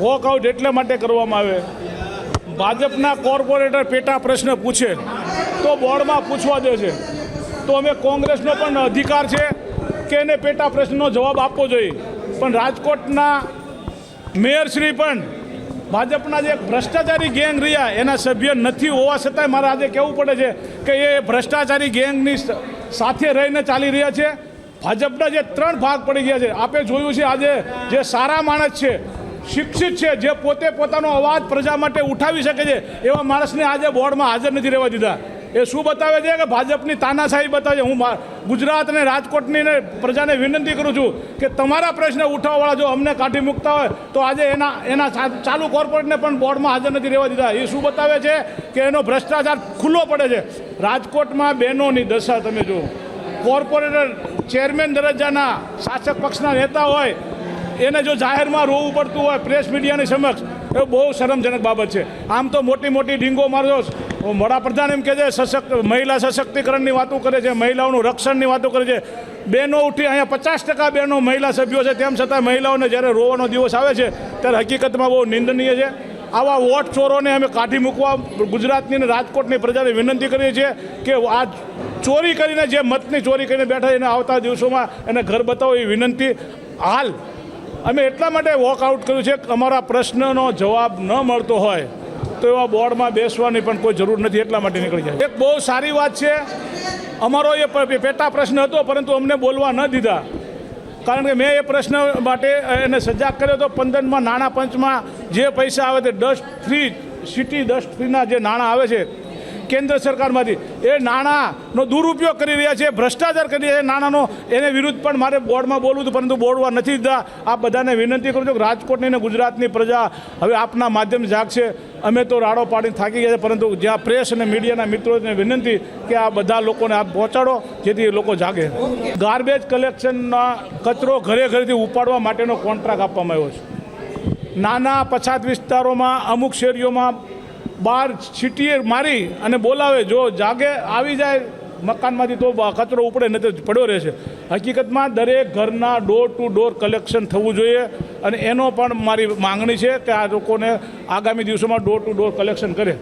Walkout એટલા માટે કરવામાં આવે. ભાજપના કોર્પોરેટર પેટા પ્રશ્ન પૂછે, તો બોર્ડમાં પૂછવા દે છે. તો અમે કોંગ્રેસનો પણ અધિકાર છે કે એને પેટા પ્રશ્નનો જવાબ આપવો જોઈએ. પણ રાજકોટના મેયરશ્રી પણ ભાજપના જે ભ્રષ્ટાચારી ગેંગ રહ્યા, એના સભ્ય નથી હોવા છતાંય મારે આજે કહેવું પડે છે કે એ ભ્રષ્ટાચારી ગેંગની સાથે રહીને ચાલી રહ્યા છે. ભાજપના જે ત્રણ ભાગ પડી ગયા છે. આપે જોયું છે આજે જે સારા માણસ છે શિક્ષિત છે, જે પોતે પોતાનો અવાજ પ્રજા માટે ઉઠાવી શકે છે, એવા માણસને આજે બોર્ડમાં હાજર નથી રહેવા દીધા. એ શું બતાવે છે કે ભાજપની તાનાશાહી બતાવે છે? હું ગુજરાત અને રાજકોટની પ્રજાને વિનંતી કરું છું કે તમારા પ્રશ્ન ઉઠાવવાળા જો અમને કાઢી મૂકતા હોય, તો આજે એના એના ચાલુ કોર્પોરેટને પણ બોર્ડમાં હાજર નથી રહેવા દીધા. એ શું બતાવે છે કે એનો ભ્રષ્ટાચાર ખુલ્લો પડે છે? રાજકોટમાં બહેનોની દશા તમે જુઓ. કોર્પોરેટર ચેરમેન દરજ્જાના શાસક પક્ષના નેતા હોય એને જો જાહેરમાં રોવું પડતું હોય પ્રેસ મીડિયાની સમક્ષ, એ બહુ શરમજનક બાબત છે. આમ તો મોટી મોટી ડીંગો મારજો. વડાપ્રધાન એમ કહે છે, સશક્ત, મહિલા સશક્તિકરણની વાતો કરે છે, મહિલાઓનું રક્ષણની વાતો કરે છે. બહેનો ઉઠી અહીંયા પચાસ ટકા બહેનો મહિલા સભ્યો છે, તેમ છતાં મહિલાઓને જ્યારે રોવાનો દિવસ આવે છે, ત્યારે હકીકતમાં બહુ નિંદનીય છે. આવા વોટ ચોરોને અમે કાઢી મૂકવા ગુજરાતની અને રાજકોટની પ્રજાને વિનંતી કરીએ છીએ કે આ ચોરી કરીને, જે મતની ચોરી કરીને બેઠા એને આવતા દિવસોમાં એને ઘર બતાવો એ વિનંતી. હાલ અમે એટલા માટે વોકઆઉટ કર્યું છે કે અમારા પ્રશ્નનો જવાબ ન મળતો હોય તો એવા બોર્ડમાં બેસવાની પણ કોઈ જરૂર નથી, એટલા માટે નીકળી જાય. એક બહુ સારી વાત છે, અમારો એ પેટા પ્રશ્ન હતો, પરંતુ અમને બોલવા ન દીધા. કારણ કે મેં એ પ્રશ્ન માટે એને સજાગ કર્યો હતો, પંદરમાં નાણાં પંચમાં જે પૈસા આવે તે ડસ્ટ ફ્રી સિટી ડસ્ટ ફ્રીના જે નાણાં આવે છે કેન્દ્ર સરકારમાંથી. એ નાણાંનો દુરુપયોગ કરી રહ્યા છે, ભ્રષ્ટાચાર કરી રહ્યા છે. નાણાંનો એને વિરુદ્ધ પણ મારે બોર્ડમાં બોલવું હતું, પરંતુ બોર્ડમાં નથી દીધા. આ બધાને વિનંતી કરું છું કે રાજકોટની અને ગુજરાતની પ્રજા હવે આપના માધ્યમ જાગશે. અમે તો રાડો પાડીને થાકી ગયા છે, પરંતુ જ્યાં પ્રેસ અને મીડિયાના મિત્રોને વિનંતી કે આ બધા લોકોને આપ પહોંચાડો, જેથી એ લોકો જાગે. ગાર્બેજ કલેક્શનના કચરો ઘરે ઘરેથી ઉપાડવા માટેનો કોન્ટ્રાક્ટ આપવામાં આવ્યો છે. નાના પછાત વિસ્તારોમાં અમુક શેરીઓમાં બહાર છીટીએ મારી અને બોલાવે, જો જાગે આવી જાય, મકાનમાંથી તો કચરો ઉપડે નહીં તો પડ્યો રહેશે. હકીકતમાં દરેક ઘરના ડોર ટુ ડોર કલેક્શન થવું જોઈએ અને એનો પણ મારી માંગણી છે કે આ લોકોને આગામી દિવસોમાં ડોર ટુ ડોર કલેક્શન કરે.